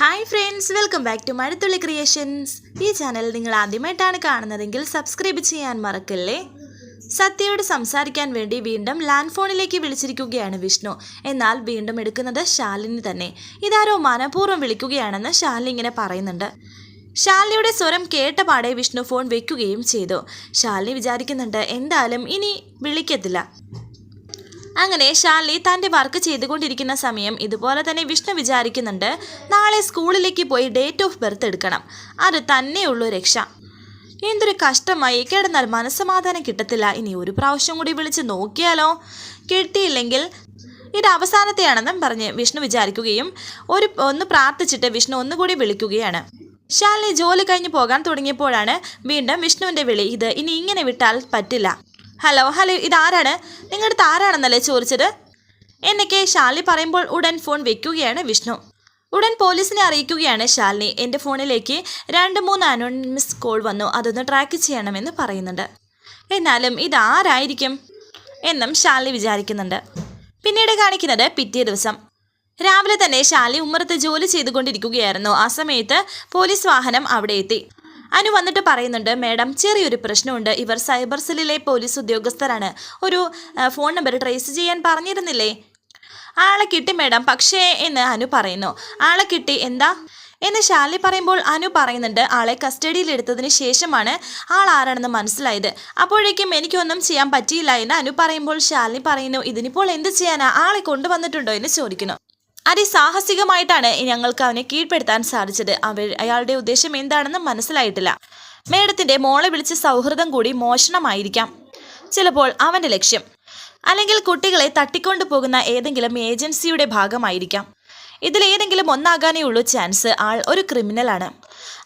Hi friends welcome back to Mazhathulli creations ഈ channel നിങ്ങൾ ആദ്യമായിട്ടാണ് കാണുന്നതെങ്കിൽ സബ്സ്ക്രൈബ് ചെയ്യാൻ മറക്കല്ലേ? സത്യയോട് സംസാരിക്കാൻ വേണ്ടി വീണ്ടും ലാൻഡ് ഫോണിലേക്ക് വിളിച്ചിരിക്കുകയാണ് വിഷ്ണു. എന്നാൽ വീണ്ടും എടുക്കുന്നത് ശാലിനി തന്നെ. ഇതാരോ മനഃപൂർവം വിളിക്കുകയാണെന്ന് ശാലിനി ഇങ്ങനെ പറയുന്നുണ്ട്. ശാലിനിയുടെ സ്വരം കേട്ട പാടെ വിഷ്ണു ഫോൺ വെക്കുകയും ചെയ്തു. ശാലിനി വിചാരിക്കുന്നുണ്ട് എന്തായാലും ഇനി വിളിക്കത്തില്ല. അങ്ങനെ ഷാലി തന്റെ വർക്ക് ചെയ്തുകൊണ്ടിരിക്കുന്ന സമയം ഇതുപോലെ തന്നെ വിഷ്ണു വിചാരിക്കുന്നുണ്ട് നാളെ സ്കൂളിലേക്ക് പോയി ഡേറ്റ് ഓഫ് ബർത്ത് എടുക്കണം. അത് തന്നെയുള്ളൂ രക്ഷ. എന്തൊരു കഷ്ടമായി കിടന്നാൽ മനസ്സമാധാനം കിട്ടത്തില്ല. ഇനി ഒരു പ്രാവശ്യം കൂടി വിളിച്ച് നോക്കിയാലോ? കിട്ടിയില്ലെങ്കിൽ ഇത് അവസാനത്തെയാണെന്നും പറഞ്ഞ് വിഷ്ണു വിചാരിക്കുകയും ഒരു ഒന്ന് പ്രാർത്ഥിച്ചിട്ട് വിഷ്ണു ഒന്നുകൂടി വിളിക്കുകയാണ്. ശാലിനി ജോലി കഴിഞ്ഞ് പോകാൻ തുടങ്ങിയപ്പോഴാണ് വീണ്ടും വിഷ്ണുവിന്റെ വിളി ഇത് ഇനി ഇങ്ങനെ വിട്ടാൽ പറ്റില്ല. ഹലോ ഹലോ ഇതാരാണ്? നിങ്ങളുടെ അടുത്ത് ആരാണെന്നല്ലേ ചോദിച്ചത്? എന്നൊക്കെ ശാലിനി പറയുമ്പോൾ ഉടൻ ഫോൺ വെക്കുകയാണ് വിഷ്ണു. ഉടൻ പോലീസിനെ അറിയിക്കുകയാണ് ശാലിനി. എന്റെ ഫോണിലേക്ക് രണ്ട് മൂന്ന് അനോണിമസ് കോൾ വന്നു. അതൊന്ന് ട്രാക്ക് ചെയ്യണമെന്ന് പറയുന്നുണ്ട്. എന്നാലും ഇതാരായിരിക്കും? എന്നും ശാലിനി വിചാരിക്കുന്നുണ്ട്. പിന്നീട് കാണിക്കുന്നത് പിറ്റേ ദിവസം. രാവിലെ തന്നെ ശാലി ഉമ്മറത്ത് ജോലി ചെയ്തുകൊണ്ടിരിക്കുകയായിരുന്നു. ആ സമയത്ത് പോലീസ് വാഹനം അവിടെ എത്തി. അനു വന്നിട്ട് പറയുന്നുണ്ട് മേഡം ചെറിയൊരു പ്രശ്നമുണ്ട്. ഇവർ സൈബർ സെല്ലിലെ പോലീസ് ഉദ്യോഗസ്ഥരാണ്. ഒരു ഫോൺ നമ്പർ ട്രേസ് ചെയ്യാൻ പറഞ്ഞിരുന്നില്ലേ? ആളെ കിട്ടി മേഡം. പക്ഷേ എന്ന് അനു പറയുന്നു. ആളെ കിട്ടി. എന്താ? എന്ന് ശാലി പറയുമ്പോൾ അനു പറയുന്നുണ്ട് ആളെ കസ്റ്റഡിയിൽ എടുത്തതിന് ശേഷമാണ് ആൾ ആരാണെന്ന് മനസ്സിലായത്. അപ്പോഴേക്കും എനിക്കൊന്നും ചെയ്യാൻ പറ്റിയില്ല എന്ന് അനു പറയുമ്പോൾ ശാലിനി പറയുന്നു ഇതിനിപ്പോൾ എന്ത് ചെയ്യാനാ? ആളെ കൊണ്ടുവന്നിട്ടുണ്ടോ? എന്ന് ചോദിക്കുന്നു. അതിസാഹസികമായിട്ടാണ് ഞങ്ങൾക്ക് അവനെ കീഴ്പ്പെടുത്താൻ സാധിച്ചത്. അവർ അയാളുടെ ഉദ്ദേശം എന്താണെന്ന് മനസ്സിലായിട്ടില്ല. മേഡത്തിന്റെ മോളെ വിളിച്ച് സൗഹൃദം കൂടി മോഷണമായിരിക്കാം. ചിലപ്പോൾ അവന്റെ ലക്ഷ്യം. അല്ലെങ്കിൽ കുട്ടികളെ തട്ടിക്കൊണ്ടു പോകുന്ന ഏതെങ്കിലും ഏജൻസിയുടെ ഭാഗമായിരിക്കാം. ഇതിലേതെങ്കിലും ഒന്നാകാനേ ഉള്ളൂ ചാൻസ്. ആൾ ഒരു ക്രിമിനലാണ്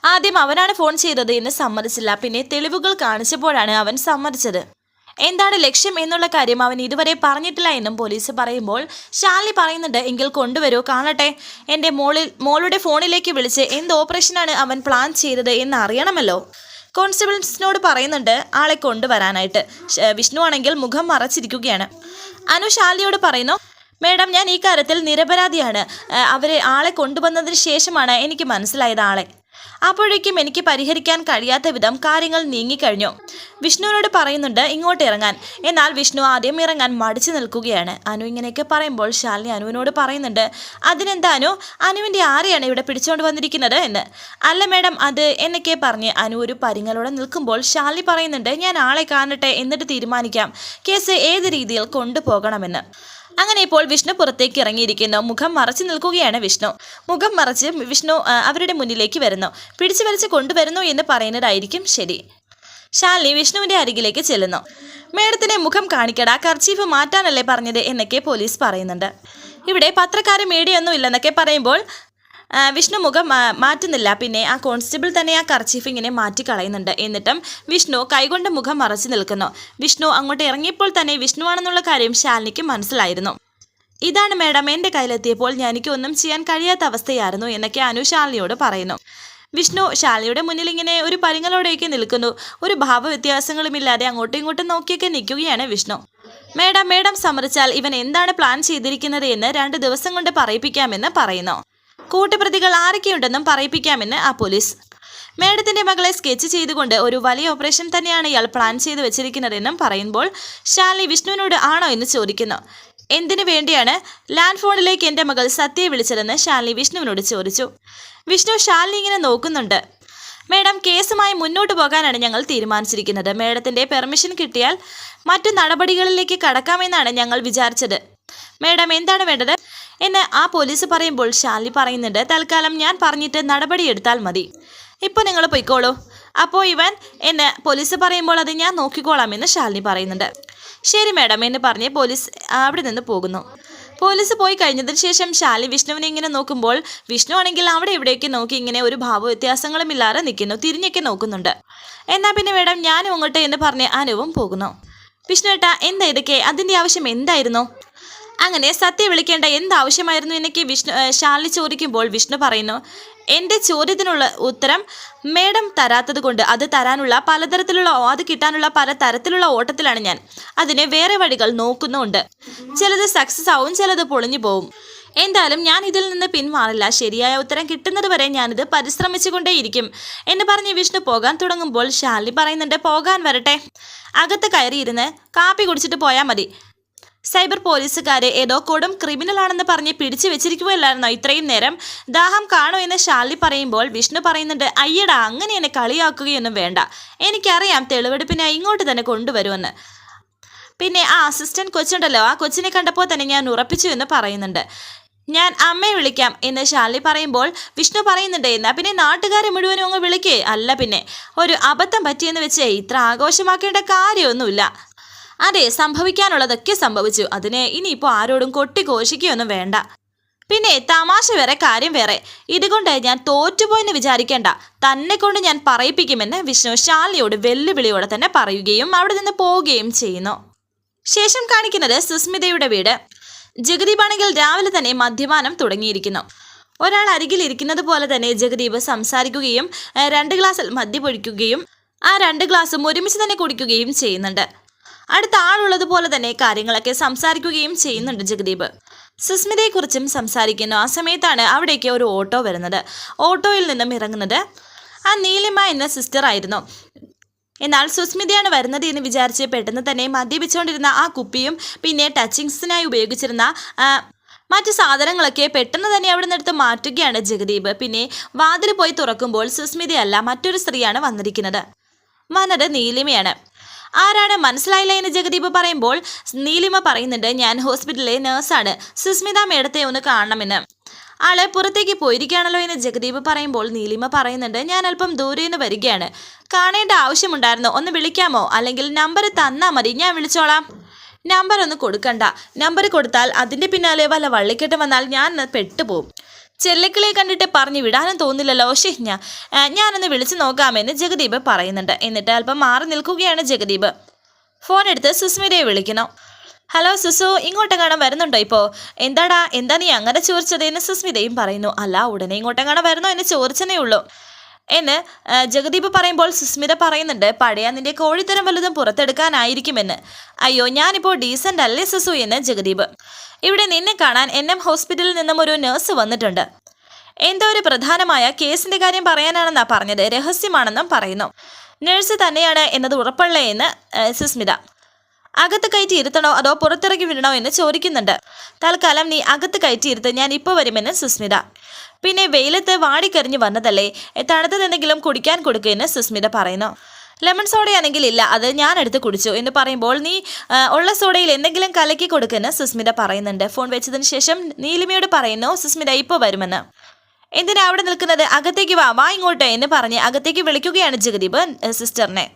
ആദ്യം അവനാണ് ഫോൺ ചെയ്തത് എന്ന് സമ്മതിച്ചില്ല. പിന്നെ തെളിവുകൾ കാണിച്ചപ്പോഴാണ് അവൻ സമ്മതിച്ചത്. എന്താണ് ലക്ഷ്യം എന്നുള്ള കാര്യം അവൻ ഇതുവരെ പറഞ്ഞിട്ടില്ല എന്നും പോലീസ് പറയുമ്പോൾ ശാലിനി പറയുന്നുണ്ട് എങ്കിൽ കൊണ്ടുവരൂ കാണട്ടെ. എന്റെ മോളിൽ മോളുടെ ഫോണിലേക്ക് വിളിച്ച് എന്ത് ഓപ്പറേഷനാണ് അവൻ പ്ലാൻ ചെയ്തത് എന്ന് അറിയണമല്ലോ. കോൺസ്റ്റബിൾസിനോട് പറയുന്നുണ്ട് ആളെ കൊണ്ടുവരാനായിട്ട്. വിഷ്ണു ആണെങ്കിൽ മുഖം മറച്ചിരിക്കുകയാണ്. അനു ഷാലിയോട് പറയുന്നു മേഡം ഞാൻ ഈ കാര്യത്തിൽ നിരപരാധിയാണ്. അവരെ ആളെ കൊണ്ടുവന്നതിന് ശേഷമാണ് എനിക്ക് മനസ്സിലായത് ആളെ. അപ്പോഴേക്കും എനിക്ക് പരിഹരിക്കാൻ കഴിയാത്ത വിധം കാര്യങ്ങൾ നീങ്ങിക്കഴിഞ്ഞു. വിഷ്ണുവിനോട് പറയുന്നുണ്ട് ഇങ്ങോട്ട് ഇറങ്ങാൻ. എന്നാൽ വിഷ്ണു ആദ്യം ഇറങ്ങാൻ മടിച്ചു നിൽക്കുകയാണ്. അനു ഇങ്ങനെയൊക്കെ പറയുമ്പോൾ ശാലിനി അനുവിനോട് പറയുന്നുണ്ട് അതിനെന്താ അനു? അനുവിന്റെ ആരെയാണ് ഇവിടെ പിടിച്ചുകൊണ്ട് വന്നിരിക്കുന്നത്? എന്ന്. അല്ല മേഡം അത് എന്നൊക്കെ പറഞ്ഞ് അനു ഒരു പരിങ്ങലോടെ നിൽക്കുമ്പോൾ ശാലിനി പറയുന്നുണ്ട് ഞാൻ ആളെ കാണട്ടെ എന്നിട്ട് തീരുമാനിക്കാം. കേസ് ഏത് രീതിയിൽ കൊണ്ടുപോകണമെന്ന്. അങ്ങനെ ഇപ്പോൾ വിഷ്ണു പുറത്തേക്ക് ഇറങ്ങിയിരിക്കുന്നു. മുഖം മറച്ചു നിൽക്കുകയാണ് വിഷ്ണു. മുഖം മറച്ച് വിഷ്ണു അവരുടെ മുന്നിലേക്ക് വരുന്നു. പിടിച്ചു വലിച്ച് കൊണ്ടുവരുന്നു എന്ന് പറയുന്നതായിരിക്കും ശരി. ശാലിനി വിഷ്ണുവിന്റെ അരികിലേക്ക് ചെല്ലുന്നു. മേഡത്തിന്റെ മുഖം കാണിക്കടാ കർച്ചീഫ് മാറ്റാനല്ലേ പറഞ്ഞത്? എന്നൊക്കെ പോലീസ് പറയുന്നുണ്ട്. ഇവിടെ പത്രക്കാരും മീഡിയൊന്നും ഇല്ലെന്നൊക്കെ പറയുമ്പോൾ വിഷ്ണു മുഖം മാറ്റുന്നില്ല. പിന്നെ ആ കോൺസ്റ്റബിൾ തന്നെ ആ കർച്ചീഫ് ഇങ്ങനെ മാറ്റി കളയുന്നുണ്ട് എന്നിട്ടും വിഷ്ണു കൈകൊണ്ട് മുഖം മറച്ചു നിൽക്കുന്നു. വിഷ്ണു അങ്ങോട്ട് ഇറങ്ങിയപ്പോൾ തന്നെ വിഷ്ണുവാണെന്നുള്ള കാര്യം ശാലിനിക്ക് മനസ്സിലായിരുന്നു. ഇതാണ് മേഡം എന്റെ കയ്യിലെത്തിയപ്പോൾ ഞാൻ എനിക്ക് ഒന്നും ചെയ്യാൻ കഴിയാത്ത അവസ്ഥയായിരുന്നു എന്നൊക്കെ അനു ശാലിനിയോട് പറയുന്നു. വിഷ്ണു ശാലിയുടെ മുന്നിൽ ഇങ്ങനെ ഒരു പരിങ്ങലോടെയൊക്കെ നിൽക്കുന്നു. ഒരു ഭാവവ്യത്യാസങ്ങളുമില്ലാതെ അങ്ങോട്ടും ഇങ്ങോട്ടും നോക്കിയൊക്കെ നിൽക്കുകയാണ് വിഷ്ണു. മേഡം മേഡം സമ്മതിച്ചാൽ ഇവൻ എന്താണ് പ്ലാൻ ചെയ്തിരിക്കുന്നത് എന്ന് രണ്ട് ദിവസം കൊണ്ട് പറയിപ്പിക്കാമെന്ന് പറയുന്നു. കൂട്ടുപ്രതികൾ ആരൊക്കെയുണ്ടെന്നും പറയിപ്പിക്കാമെന്ന് ആ പോലീസ്. മേഡത്തിന്റെ മകളെ സ്കെച്ച് ചെയ്തുകൊണ്ട് ഒരു വലിയ ഓപ്പറേഷൻ തന്നെയാണ് ഇയാൾ പ്ലാൻ ചെയ്ത് വെച്ചിരിക്കുന്നതെന്നും പറയുമ്പോൾ ഷാലി വിഷ്ണുവിനോട് ആണോ എന്ന് ചോദിക്കുന്നു. എന്തിനു വേണ്ടിയാണ് ലാൻഡ് ഫോണിലേക്ക് എന്റെ മകൾ സത്യയെ വിളിച്ചതെന്ന് ഷാലി വിഷ്ണുവിനോട് ചോദിച്ചു. വിഷ്ണു ശാലിനി ഇങ്ങനെ നോക്കുന്നുണ്ട്. മേഡം കേസുമായി മുന്നോട്ട് പോകാനാണ് ഞങ്ങൾ തീരുമാനിച്ചിരിക്കുന്നത്. മേഡത്തിന്റെ പെർമിഷൻ കിട്ടിയാൽ മറ്റു നടപടികളിലേക്ക് കടക്കാമെന്നാണ് ഞങ്ങൾ വിചാരിച്ചത്. മേഡം എന്താണ് വേണ്ടത്? എന്ന് ആ പോലീസ് പറയുമ്പോൾ ഷാലി പറയുന്നുണ്ട് തൽക്കാലം ഞാൻ പറഞ്ഞിട്ട് നടപടിയെടുത്താൽ മതി. ഇപ്പോൾ നിങ്ങൾ പൊയ്ക്കോളൂ. അപ്പോൾ ഇവൻ എന്നെ പോലീസ് പറയുമ്പോൾ അത് ഞാൻ നോക്കിക്കോളാം എന്ന് ശാലിനി പറയുന്നുണ്ട്. ശരി മാഡം എന്ന് പറഞ്ഞ് പോലീസ് അവിടെ നിന്ന് പോകുന്നു. പോലീസ് പോയി കഴിഞ്ഞതിന് ശേഷം ശാലി വിഷ്ണുവിനെ ഇങ്ങനെ നോക്കുമ്പോൾ വിഷ്ണു ആണെങ്കിൽ അവിടെ ഇവിടേക്ക് നോക്കി ഇങ്ങനെ ഒരു ഭാവവ്യത്യാസങ്ങളും ഇല്ലാതെ നിൽക്കുന്നു തിരിഞ്ഞൊക്കെ നോക്കുന്നുണ്ട്. എന്നാ പിന്നെ മേഡം ഞാനും അങ്ങോട്ട് എന്ന് പറഞ്ഞ് അനുവും പോകുന്നു. വിഷ്ണു ഏട്ടാ എന്താ ഇതൊക്കെ? അതിന്റെ ആവശ്യം എന്തായിരുന്നു? അങ്ങനെ സത്യ വിളിക്കേണ്ട എന്താവശ്യമായിരുന്നു എനിക്ക് വിഷ്ണു ശാലിനി ചോദിക്കുമ്പോൾ വിഷ്ണു പറയുന്നു എന്റെ ചോദ്യത്തിനുള്ള ഉത്തരം മേഡം തരാത്തത് കൊണ്ട് അത് തരാനുള്ള പലതരത്തിലുള്ള അത് കിട്ടാനുള്ള പല തരത്തിലുള്ള ഓട്ടത്തിലാണ് ഞാൻ. അതിന് വേറെ വഴികൾ നോക്കുന്നുണ്ട് ചിലത് സക്സസ് ആവും ചിലത് പൊളിഞ്ഞു പോവും. എന്തായാലും ഞാൻ ഇതിൽ നിന്ന് പിന്മാറില്ല ശരിയായ ഉത്തരം കിട്ടുന്നത് വരെ ഞാനിത് പരിശ്രമിച്ചുകൊണ്ടേയിരിക്കും. എന്ന് പറഞ്ഞ് വിഷ്ണു പോകാൻ തുടങ്ങുമ്പോൾ ശാലി പറയുന്നുണ്ട് പോകാൻ വരട്ടെ. അകത്ത് കയറിയിരുന്ന് കാപ്പി കുടിച്ചിട്ട് പോയാൽ മതി. സൈബർ പോലീസുകാരെ ഏതോ കൊടും ക്രിമിനൽ ആണെന്ന് പറഞ്ഞ് പിടിച്ചു വെച്ചിരിക്കുമല്ലായിരുന്നോ ഇത്രയും നേരം ദാഹം കാണോ എന്ന് ഷാലി പറയുമ്പോൾ വിഷ്ണു പറയുന്നുണ്ട് അയ്യടാ അങ്ങനെ എന്നെ കളിയാക്കുകയൊന്നും വേണ്ട. എനിക്കറിയാം തെളിവെടുപ്പിനെ ഇങ്ങോട്ട് തന്നെ കൊണ്ടുവരുമെന്ന്. പിന്നെ ആ അസിസ്റ്റന്റ് കൊച്ചുണ്ടല്ലോ ആ കൊച്ചിനെ കണ്ടപ്പോൾ തന്നെ ഞാൻ ഉറപ്പിച്ചു എന്ന് പറയുന്നുണ്ട്. ഞാൻ അമ്മയെ വിളിക്കാം എന്ന് ഷാലി പറയുമ്പോൾ വിഷ്ണു പറയുന്നുണ്ട് എന്നാ പിന്നെ നാട്ടുകാരെ മുഴുവനും അങ്ങ് വിളിക്കേ. അല്ല പിന്നെ ഒരു അബദ്ധം പറ്റിയെന്ന് വെച്ചേ ഇത്ര ആഘോഷമാക്കേണ്ട കാര്യമൊന്നുമില്ല. അതെ സംഭവിക്കാനുള്ളതൊക്കെ സംഭവിച്ചു. അതിനെ ഇനിയിപ്പോൾ ആരോടും കൊട്ടിഘോഷിക്കുകയൊന്നും വേണ്ട. പിന്നെ തമാശ വേറെ കാര്യം വേറെ. ഇതുകൊണ്ട് ഞാൻ തോറ്റുപോയെന്ന് വിചാരിക്കേണ്ട. തന്നെ കൊണ്ട് ഞാൻ പറയിപ്പിക്കുമെന്ന് വിഷ്ണു ശാലിയോട് വെല്ലുവിളിയോടെ തന്നെ പറയുകയും അവിടെ നിന്ന് പോവുകയും ചെയ്യുന്നു. ശേഷം കാണിക്കുന്നത് സുസ്മിതയുടെ വീട്. ജഗദീപാണെങ്കിൽ രാവിലെ തന്നെ മദ്യപാനം തുടങ്ങിയിരിക്കുന്നു. ഒരാൾ അരികിൽ ഇരിക്കുന്നത് പോലെ തന്നെ ജഗദീപ് സംസാരിക്കുകയും രണ്ട് ഗ്ലാസ്സിൽ മദ്യപൊഴിക്കുകയും ആ രണ്ട് ഗ്ലാസ്സും ഒരുമിച്ച് തന്നെ കുടിക്കുകയും ചെയ്യുന്നുണ്ട്. അടുത്ത ആളുള്ളത് പോലെ തന്നെ കാര്യങ്ങളൊക്കെ സംസാരിക്കുകയും ചെയ്യുന്നുണ്ട് ജഗദീപ്. സുസ്മിതയെക്കുറിച്ചും സംസാരിക്കുന്നു. ആ സമയത്താണ് അവിടേക്ക് ഒരു ഓട്ടോ വരുന്നത്. ഓട്ടോയിൽ നിന്നും ഇറങ്ങുന്നത് ആ നീലിമ എന്ന സിസ്റ്റർ ആയിരുന്നു. എന്നാൽ സുസ്മിതയാണ് വരുന്നത് എന്ന് വിചാരിച്ച് പെട്ടെന്ന് തന്നെ മദ്യപിച്ചുകൊണ്ടിരുന്ന ആ കുപ്പിയും പിന്നെ ടച്ചിങ്സിനായി ഉപയോഗിച്ചിരുന്ന മറ്റു സാധനങ്ങളൊക്കെ പെട്ടെന്ന് തന്നെ അവിടെ നിന്നെടുത്ത് മാറ്റുകയാണ് ജഗദീപ്. പിന്നെ വാതിൽ പോയി തുറക്കുമ്പോൾ സുസ്മിതയല്ല മറ്റൊരു സ്ത്രീയാണ് വന്നിരിക്കുന്നത്. വന്നത് നീലിമയാണ്. ആരാണ്? മനസ്സിലായില്ല എന്ന് ജഗദീപ് പറയുമ്പോൾ നീലിമ പറയുന്നുണ്ട് ഞാൻ ഹോസ്പിറ്റലിലെ നേഴ്സാണ്. സുസ്മിത മേഡത്തെ ഒന്ന് കാണണമെന്ന്. ആൾ പുറത്തേക്ക് പോയിരിക്കുകയാണല്ലോ എന്ന് ജഗദീപ് പറയുമ്പോൾ നീലിമ പറയുന്നുണ്ട് ഞാൻ അല്പം ദൂരെ നിന്ന് വരികയാണ്. കാണേണ്ട ആവശ്യമുണ്ടായിരുന്നു. ഒന്ന് വിളിക്കാമോ? അല്ലെങ്കിൽ നമ്പർ തന്നാൽ മതി. ഞാൻ വിളിച്ചോളാം. നമ്പർ ഒന്ന് കൊടുക്കണ്ട. നമ്പർ കൊടുത്താൽ അതിന്റെ പിന്നാലെ വല്ല വള്ളിക്കെട്ട് വന്നാൽ ഞാൻ പെട്ടുപോകും. ചെല്ലക്കിളിയെ കണ്ടിട്ട് പറഞ്ഞു വിടാനും തോന്നില്ലല്ലോ. ഞാൻ ഞാനൊന്ന് വിളിച്ചു നോക്കാമെന്ന് ജഗദീപ് പറയുന്നുണ്ട്. എന്നിട്ട് അല്പം മാറി നിൽക്കുകയാണ് ജഗദീപ്. ഫോൺ എടുത്ത് സുസ്മിതയെ വിളിക്കണം ഹലോ സുസു ഇങ്ങോട്ടെങ്ങാണം വരുന്നുണ്ടോ ഇപ്പോൾ എന്താടാ എന്താ നീ അങ്ങനെ ചോദിച്ചത് എന്ന് സുസ്മിതയും പറയുന്നു. അല്ല ഉടനെ ഇങ്ങോട്ടെങ്ങാണം വരുന്നോ എന്ന് ചോദിച്ചതേ ഉള്ളൂ. എന്ന് ജഗദീപ് പറയുമ്പോൾ സുസ്മിത പറയുന്നുണ്ട് പഴയ നിന്റെ കോഴിത്തരം വല്ലതും പുറത്തെടുക്കാനായിരിക്കുമെന്ന്. അയ്യോ ഞാനിപ്പോൾ ഡീസന്റ് അല്ലേ സുസു? എന്ന് ജഗദീപ്. ഇവിടെ നിന്നെ കാണാൻ എൻ എം ഹോസ്പിറ്റലിൽ നിന്നും ഒരു നേഴ്സ് വന്നിട്ടുണ്ട്. എന്തോ ഒരു പ്രധാനമായ കേസിന്റെ കാര്യം പറയാനാണെന്നാണ് പറഞ്ഞത് രഹസ്യമാണെന്നും പറയുന്നു. നേഴ്സ് തന്നെയാണ് എന്നത് ഉറപ്പല്ലേ? എന്ന് ആ, സുസ്മിത. അകത്ത് കയറ്റി ഇരുത്തണോ അതോ പുറത്തിറക്കി വിടണോ? എന്ന് ചോദിക്കുന്നുണ്ട്. തൽക്കാലം നീ അകത്ത് കയറ്റി ഇരുത്ത് ഞാൻ ഇപ്പോൾ വരുമെന്ന് സുസ്മിത. പിന്നെ വെയിലത്ത് വാടിക്കരിഞ്ഞ് വന്നതല്ലേ? തണുത്തതെന്തെങ്കിലും കുടിക്കാൻ കൊടുക്കുമെന്ന് സുസ്മിത പറയുന്നു. ലെമൺ സോഡയാണെങ്കിൽ ഇല്ല അത് ഞാൻ എടുത്ത് കുടിച്ചു എന്ന് പറയുമ്പോൾ നീ ഉള്ള സോഡയിൽ എന്തെങ്കിലും കലക്കി കൊടുക്കുമെന്ന് സുസ്മിത പറയുന്നുണ്ട്. ഫോൺ വെച്ചതിന് ശേഷം നീലിമയോട് പറയുന്നു സുസ്മിത ഇപ്പോൾ വരുമെന്ന്. എന്തിനാ അവിടെ നിൽക്കുന്നത്? അകത്തേക്ക് വാ വാ ഇങ്ങോട്ട് എന്ന് പറഞ്ഞ് അകത്തേക്ക് വിളിക്കുകയാണ് ജഗദീപ് സിസ്റ്ററിനെ.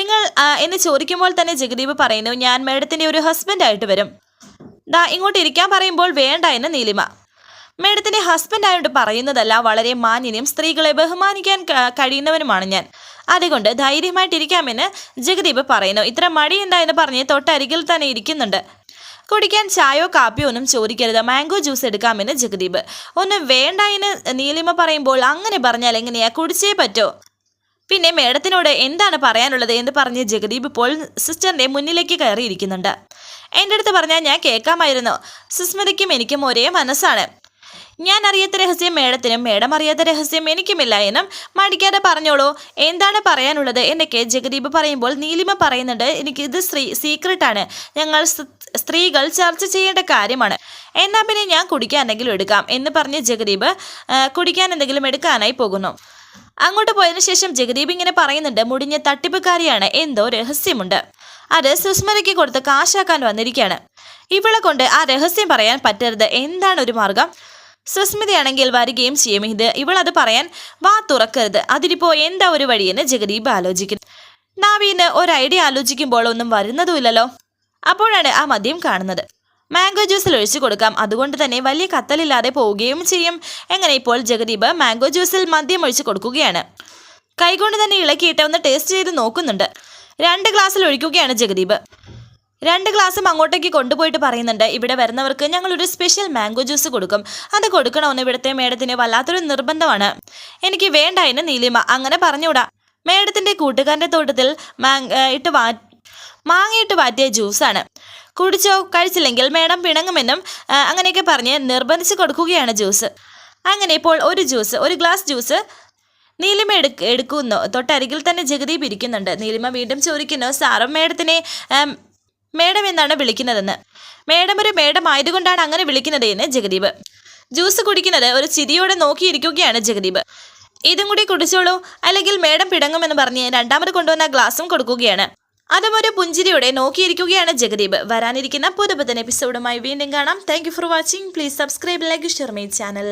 നിങ്ങൾ എന്ന് ചോദിക്കുമ്പോൾ തന്നെ ജഗദീപ് പറയുന്നു ഞാൻ മേഡത്തിന്റെ ഒരു ഹസ്ബൻഡായിട്ട് വരും. ദാ ഇങ്ങോട്ട് ഇരിക്കാൻ പറയുമ്പോൾ വേണ്ട എന്ന് നീലിമ. മേഡത്തിന്റെ ആയിട്ട് പറയുന്നതല്ല വളരെ മാന്യനും സ്ത്രീകളെ ബഹുമാനിക്കാൻ കഴിയുന്നവനുമാണ് ഞാൻ. അതുകൊണ്ട് ധൈര്യമായിട്ടിരിക്കാമെന്ന് ജഗദീപ് പറയുന്നു. ഇത്ര മടി എന്ന് പറഞ്ഞ് തൊട്ടരികിൽ തന്നെ ഇരിക്കുന്നുണ്ട്. കുടിക്കാൻ ചായയോ കാപ്പിയോ ഒന്നും ചോദിക്കരുത്. മാംഗോ ജ്യൂസ് എടുക്കാമെന്ന് ജഗദീപ്. ഒന്ന് വേണ്ട എന്ന് നീലിമ പറയുമ്പോൾ അങ്ങനെ പറഞ്ഞാൽ എങ്ങനെയാ? കുടിച്ചേ പറ്റോ? പിന്നെ മേഡത്തിനോട് എന്താണ് പറയാനുള്ളത് എന്ന് പറഞ്ഞ് ജഗദീപ് ഇപ്പോൾ സിസ്റ്ററിന്റെ മുന്നിലേക്ക് കയറിയിരിക്കുന്നുണ്ട്. എന്റെ അടുത്ത് പറഞ്ഞാൽ ഞാൻ കേൾക്കാമായിരുന്നു. സുസ്മിതയ്ക്കും എനിക്കും ഒരേ മനസ്സാണ്. ഞാൻ അറിയാത്ത രഹസ്യം മേഡത്തിനും മേഡം അറിയാത്ത രഹസ്യം എനിക്കുമില്ല എന്നും മടിക്കാതെ പറഞ്ഞോളൂ. എന്താണ് പറയാനുള്ളത്? എന്നൊക്കെ ജഗദീപ് പറയുമ്പോൾ നീലിമ പറയുന്നുണ്ട് എനിക്ക് ഇത് സ്ത്രീ സീക്രട്ടാണ് ഞങ്ങൾ സ്ത്രീകൾ ചർച്ച ചെയ്യേണ്ട കാര്യമാണ്. എന്നാൽ പിന്നെ ഞാൻ കുടിക്കാൻ എന്തെങ്കിലും എടുക്കാം എന്ന് പറഞ്ഞ് ജഗദീപ് കുടിക്കാൻ എന്തെങ്കിലും എടുക്കാനായി പോകുന്നു. അങ്ങോട്ട് പോയതിനു ശേഷം ജഗദീപ് ഇങ്ങനെ പറയുന്നുണ്ട് മുടിഞ്ഞ തട്ടിപ്പുകാരിയാണ്. എന്തോ രഹസ്യമുണ്ട്. അത് സുസ്മരയ്ക്ക് കൊടുത്ത് കാശാക്കാൻ വന്നിരിക്കുകയാണ് ഇവളെ കൊണ്ട് ആ രഹസ്യം പറയാൻ പറ്റരുത്. എന്താണ് ഒരു മാർഗം? സുസ്മിതയാണെങ്കിൽ വരികയും ചെയ്യും ഇത് ഇവളത് പറയാൻ വാ തുറക്കരുത്. അതിരിപ്പോ എന്താ ഒരു വഴിയെന്ന് ജഗദീപ് ആലോചിക്കുന്നു. നാവീന് ഒരു ഐഡിയ ആലോചിക്കുമ്പോൾ ഒന്നും വരുന്നതുമില്ലല്ലോ. അപ്പോഴാണ് ആ മദ്യം കാണുന്നത്. മാംഗോ ജ്യൂസിൽ ഒഴിച്ചു കൊടുക്കാം. അതുകൊണ്ട് തന്നെ വലിയ കത്തലില്ലാതെ പോവുകയും ചെയ്യും. എങ്ങനെ ഇപ്പോൾ ജഗദീപ് മാംഗോ ജ്യൂസിൽ മദ്യം ഒഴിച്ചു കൊടുക്കുകയാണ്. കൈകൊണ്ട് തന്നെ ഇളക്കിയിട്ട് ഒന്ന് ടേസ്റ്റ് ചെയ്ത് നോക്കുന്നുണ്ട്. രണ്ട് ഗ്ലാസ്സിൽ ഒഴിക്കുകയാണ് ജഗദീപ്. രണ്ട് ഗ്ലാസ്സും അങ്ങോട്ടേക്ക് കൊണ്ടുപോയിട്ട് പറയുന്നുണ്ട് ഇവിടെ വരുന്നവർക്ക് ഞങ്ങളൊരു സ്പെഷ്യൽ മാംഗോ ജ്യൂസ് കൊടുക്കും. അത് കൊടുക്കണമെന്ന് ഇവിടുത്തെ മേഡത്തിന് വല്ലാത്തൊരു നിർബന്ധമാണ്. എനിക്ക് വേണ്ട എന്ന് നീലിമ അങ്ങനെ പറഞ്ഞുകൂടാ. മേഡത്തിന്റെ കൂട്ടുകാരന്റെ തോട്ടത്തിൽ മാങ് ഇട്ട് വാ മാങ്ങയിട്ട് വാറ്റിയ ജ്യൂസാണ് കുടിച്ചോ കഴിച്ചില്ലെങ്കിൽ മേഡം പിണങ്ങുമെന്നും അങ്ങനെയൊക്കെ പറഞ്ഞ് നിർബന്ധിച്ച് കൊടുക്കുകയാണ് ജ്യൂസ് അങ്ങനെ ഇപ്പോൾ ഒരു ജ്യൂസ് ഒരു ഗ്ലാസ് ജ്യൂസ് നീലിമ എടുക്ക എടുക്കുന്നു. തൊട്ടരികിൽ തന്നെ ജഗദീപ് ഇരിക്കുന്നുണ്ട് നീലിമ വീണ്ടും ചോദിക്കുന്നു സാറും മേഡത്തിനെ മേഡം എന്നാണ് വിളിക്കുന്നതെന്ന്. മേഡം ഒരു മേഡം ആയതുകൊണ്ടാണ് അങ്ങനെ വിളിക്കുന്നത് എന്ന് ജഗദീപ്. ജ്യൂസ് കുടിക്കുന്നത് ഒരു ചിരിയോടെ നോക്കിയിരിക്കുകയാണ് ജഗദീപ്. ഇതും കൂടി കുടിച്ചോളൂ അല്ലെങ്കിൽ മേഡം പിടങ്ങുമെന്ന് പറഞ്ഞ് രണ്ടാമത് കൊണ്ടുവന്ന ഗ്ലാസും കൊടുക്കുകയാണ്. അതും ഒരു പുഞ്ചിരിയോടെ നോക്കിയിരിക്കുകയാണ് ജഗദീപ്. വരാനിരിക്കുന്ന പുതുപുത്തൻ എപ്പിസോഡുമായി വീണ്ടും കാണാം. Thank for watching please subscribe like share my channel